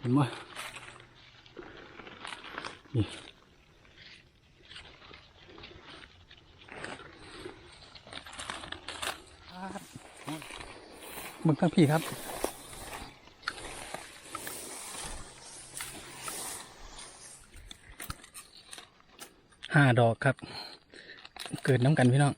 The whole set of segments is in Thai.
เห็นไหมนี่มึงข้งพี่ครับห้าดอกครับ เกิดน้ำกันพี่น้อง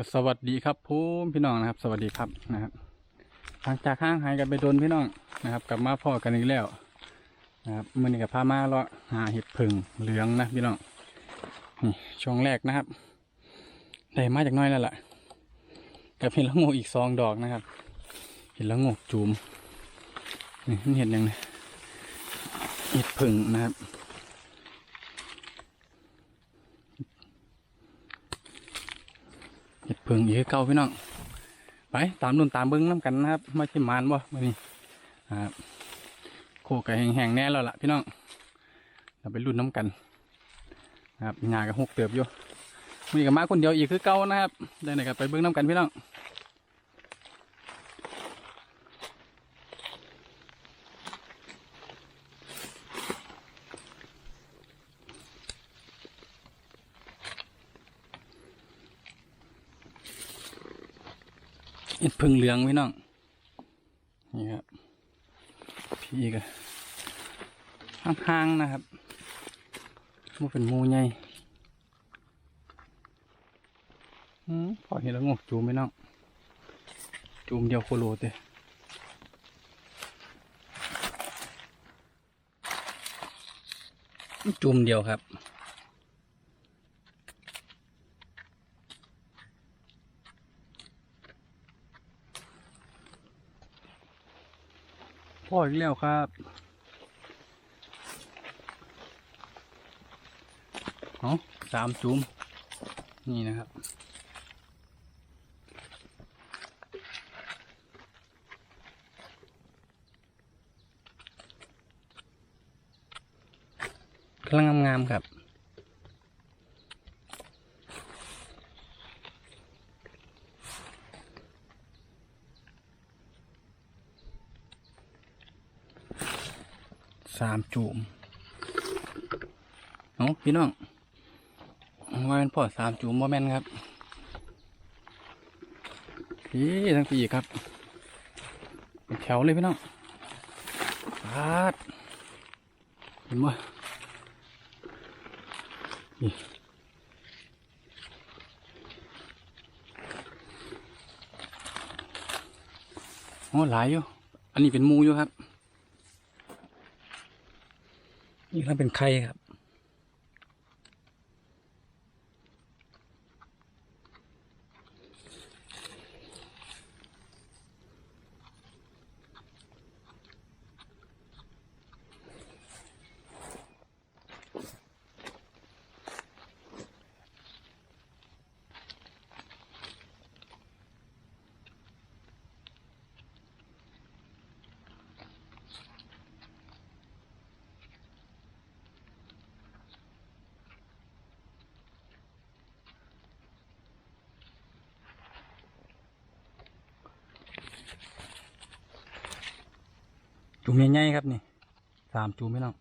ก็สวัสดีครับผมพี่น้องนะครับ สวัสดีครับนะครับหลังจากห้างหายกันไปโดนพี่น้องนะครับ กลับมาพ่อกันอีกแล้วนะครับมือนี้กับพามาเลาะหาเห็ดผึ่งเหลืองนะพี่น้องนี่ช่วงแรกนะครับได้มาจากน้อยแล้วล่ะกับเห็ดละงกอีกสองดอกนะครับ เห็ดละงกจูมนี่เห็ดยังไงเห็ดผึ่งนะครับ เห็ดเพิงอีกคือเก่าพี่น้อง ไปตามนุ่นตามเบิ้งน้ำกันนะครับมาที่มานบ่มานี่ครับโคกะแห้งๆแน่แล้วล่ะพี่น้องเราไปรุ่นน้ำกันนะครับงากับหกเติบอยู่มีกับมาคนเดียวอีกคือเก่านะครับได้ไหนกันไปเบิ้งน้ำกันพี่น้อง เห็ดเพิงเหลืองพี่น้องนี่ครับพี่ก็ห่างๆนะครับมันเป็นมูใหญ่อืมพอเห็นแล้วงกจูมไหมน้องจูมเดียวโคโลเตจูมเดียวครับ ออีกแล้วครับเอาสามจุ้มนี่นะครับกำลังงามๆครับ สามจูมเอาพี่น้องว่าเป็นพ่อสามจูมบ่แม่นครับพี่ทั้งปีครับแถวเลยพี่น้องปาดเห็นบ่นี่โอ้หลายอยู่ อันนี้เป็นมูอยู่ครับ นี่ก็เป็นไข่ครับ จุ่มใหญ่ๆครับนี่สามจุ่มไม่น้อง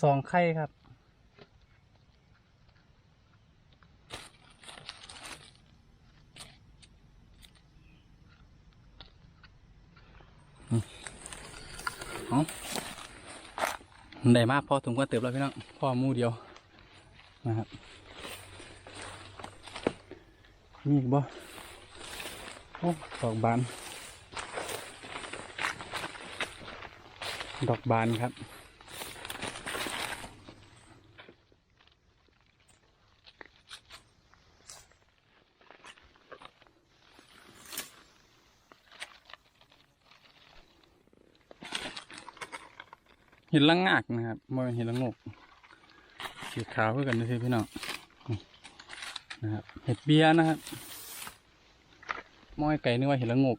สองไข่ครับเอาได้มากพอถุงก็เติบแล้วพี่น้องพอมูเดียวนะครับนี่บ่โอ้ดอกบาน ดอกบานครับ ห็ดละงากนะครับมองเห็ดละงกสีขาวเพื่อกันนะพี่น้องนะครับเห็ดเบียนะครับมอยไก่นึกว่าเห็ดละงก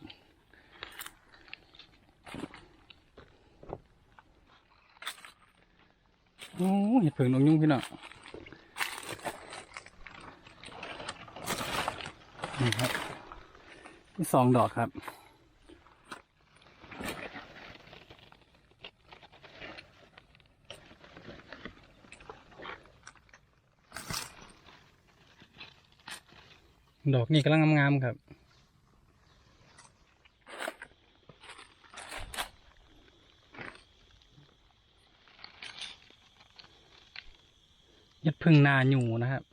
โอ้เห็ดเผิงนกยุ่งพี่น้องนี่ครับนี่สองดอกครับ ดอกนี่กำลังงามๆครับยัดพึ่งนาอยู่นะครับ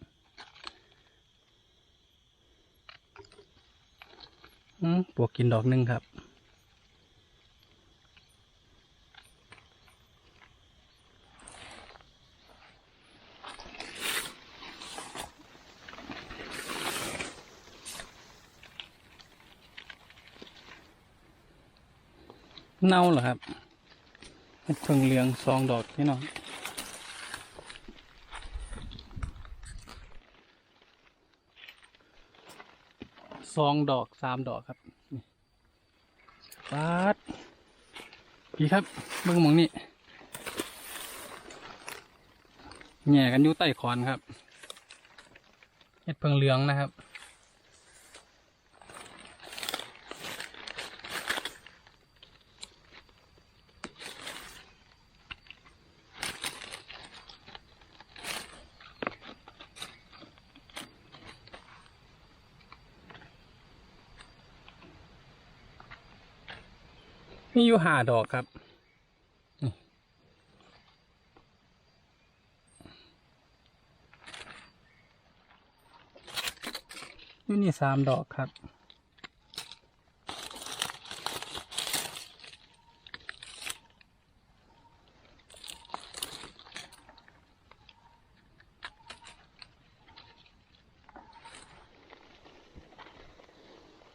อืมปวกกินดอกหนึ่งครับ เน่าเหรอครับเห็ดเพิ่งเหลืองซองดอกพี่น้องซองดอกสามดอกครับนี่ปาดพี่ครับเบิ่งมองนี่แง่กันอยู่ใต้ขอนครับเห็ดเพิ่งเหลืองนะครับ มีอยู่ห้าดอกครับนี่นี่สามดอกครับ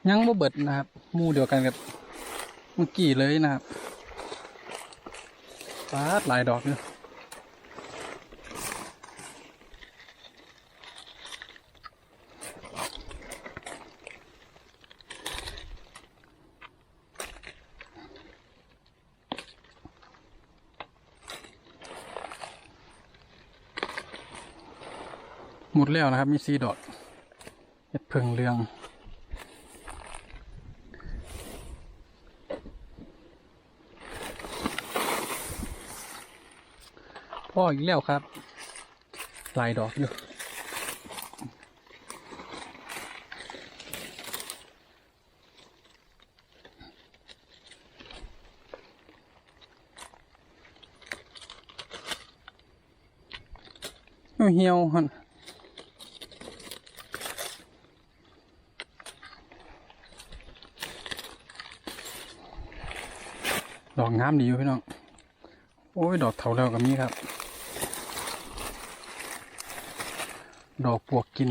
ยังบ่เบิดนะครับ มู่เดียวกันกับ เมื่อกี้เลยนะครับปาดหลายดอกอยู่หมดแล้วนะครับ มีสีดอกเห็ดเพิงเรือง พ่ออีกแล้วครับ ลายดอกอยู่เหี่ยวหันดอกงามดีอยู่พี่น้อง โอ้ย ดอกเถาแล้วก็มีครับ ดอกปวกกิน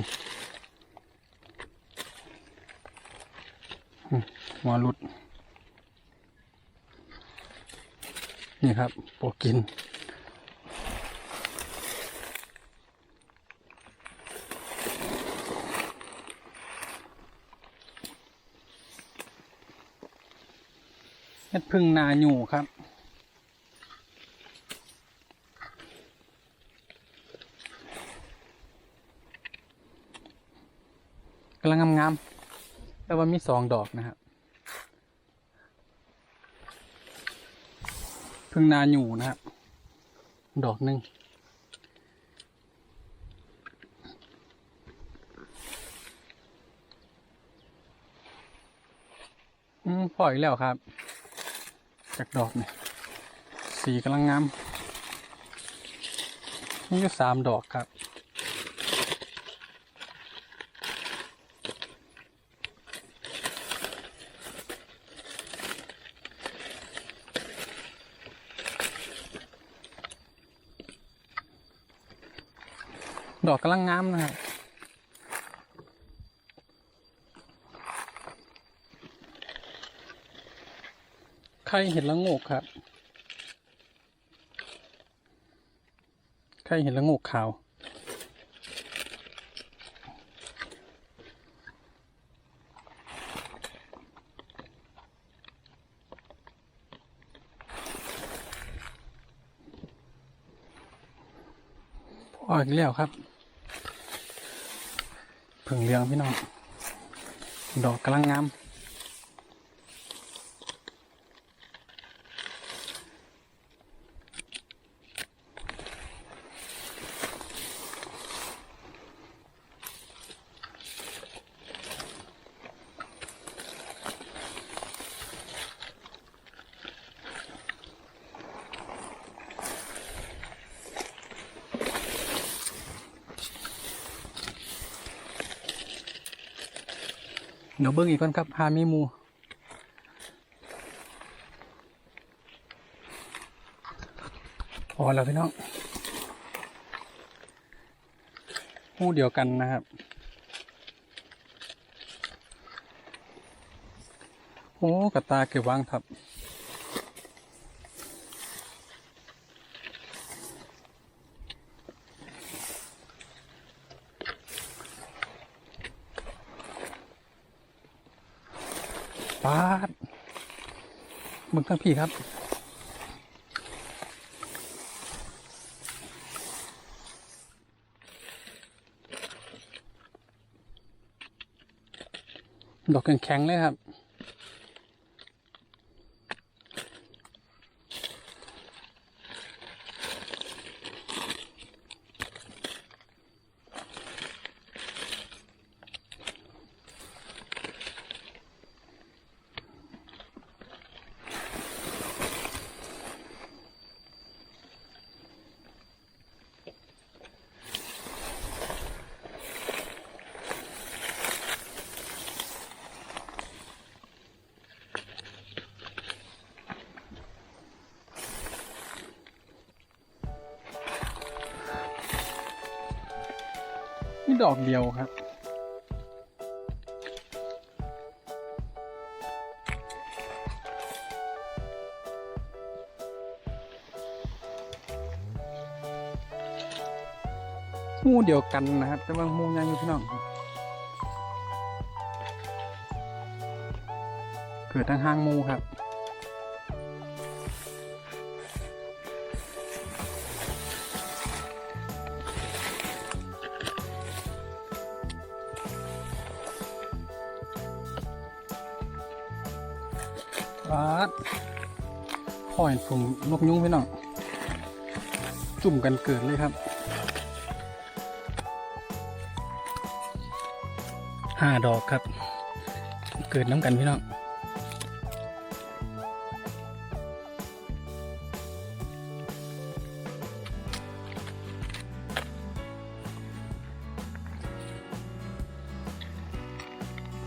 มหัวหลุด นี่ครับปวกกินเฮ็ดพึ่งนาอยู่ครับำลังงามๆแต่ว่ามีสองดอกนะครับพึ่งนาอยู่นะครับ ดอกหนึ่งอืมพออีกแล้วครับ จากดอกเนี่ยสีกำลังงามนี่ก็สามดอกครับ ดอกกำลังงามนะครับใครเห็นละงกครับใครเห็นละงกขาวอออีกแล้วครับ ผึ่งเรืองพี่น้อง ดอกกำลังงาม เดี๋ยวเบิ้งอีกก่อนครับหามีมูพอแล้วพี่น้องหมูเดียวกันนะครับโอ้กระตาเก็บวางทับ ปาดมึงทั้งพี่ครับ ดอกแข็งๆเลยครับ ดอกเดียวครับ มูเดียวกันนะครับ แต่ว่ามูใหญ่อยู่พี่น้องเกิดทั้งห้างมูครับ พ่อยผมนกยุงพี่น้องจุ่มกันเกิดเลยครับห้าดอกครับ เกิดน้ำกันพี่น้อง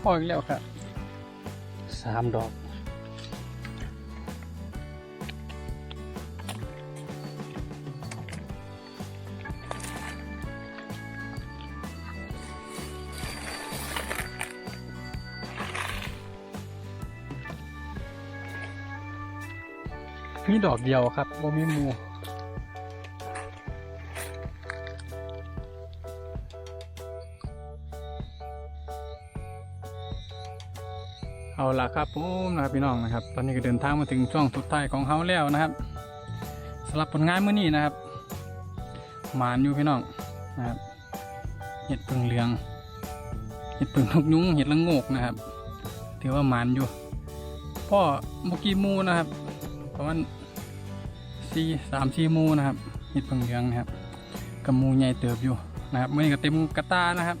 พออีกแล้วครับสามดอก มีดอกเดียวครับบ่มีมูเอาล่ะครับผมนะครับพี่น้องนะครับ ตอนนี้ก็เดินทางมาถึงช่วงสุดท้ายของเขาแล้วนะครับสำหรับผลงานมื้อนี้นะครับหมานอยู่พี่น้องนะครับเห็ดพึ่งเหลืองเห็ดพึ่งนกยุงเห็ดละงกนะครับ ถือว่าหมานอยู่พ่อโมกี้มูนะครับประมาณ สี่สามสี่มูนะครับเห็ดเผงเหลืองนะครับกับมูใหญ่เติบอยู่นะครับมื่อนี้ก็เต็มกระตานะครับ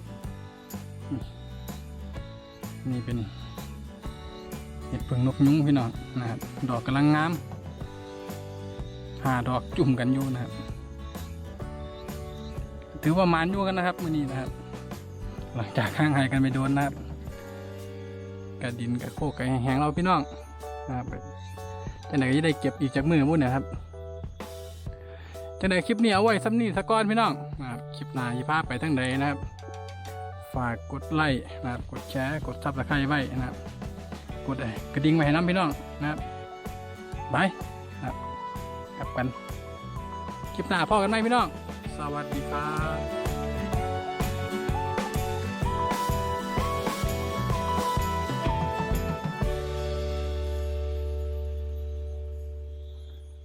นี่เป็นเห็ดเผงนกยุ้งพี่น้องนะครับ ดอกกำลังงามหาดอกจุ่มกันอยู่นะครับ ถือว่ามันอยู่กันนะครับมื่อนี้นะครับ หลังจากข้างหายกันไปโดนนะครับกระดินกระโคกกระแหงเราพี่น้องนะครับจังไหนก็จะได้เก็บอีกจากมือมุ่นนะครับ จังไหนคลิปนี้เอาไว้ซ้ำนี่สะก้อนพี่น้องนะครับคลิปหน้าจะพาไปทั้งใดนะครับ ฝากกดไลค์นะครับกดแชร์กดซับสไครต์ไว้นะครับ กดไอกระดิ่งไว้ให้น้ำพี่น้องนะครับบายนะครับกลับกัน คลิปหน้าพ่อกันไหมพี่น้อง สวัสดีครับ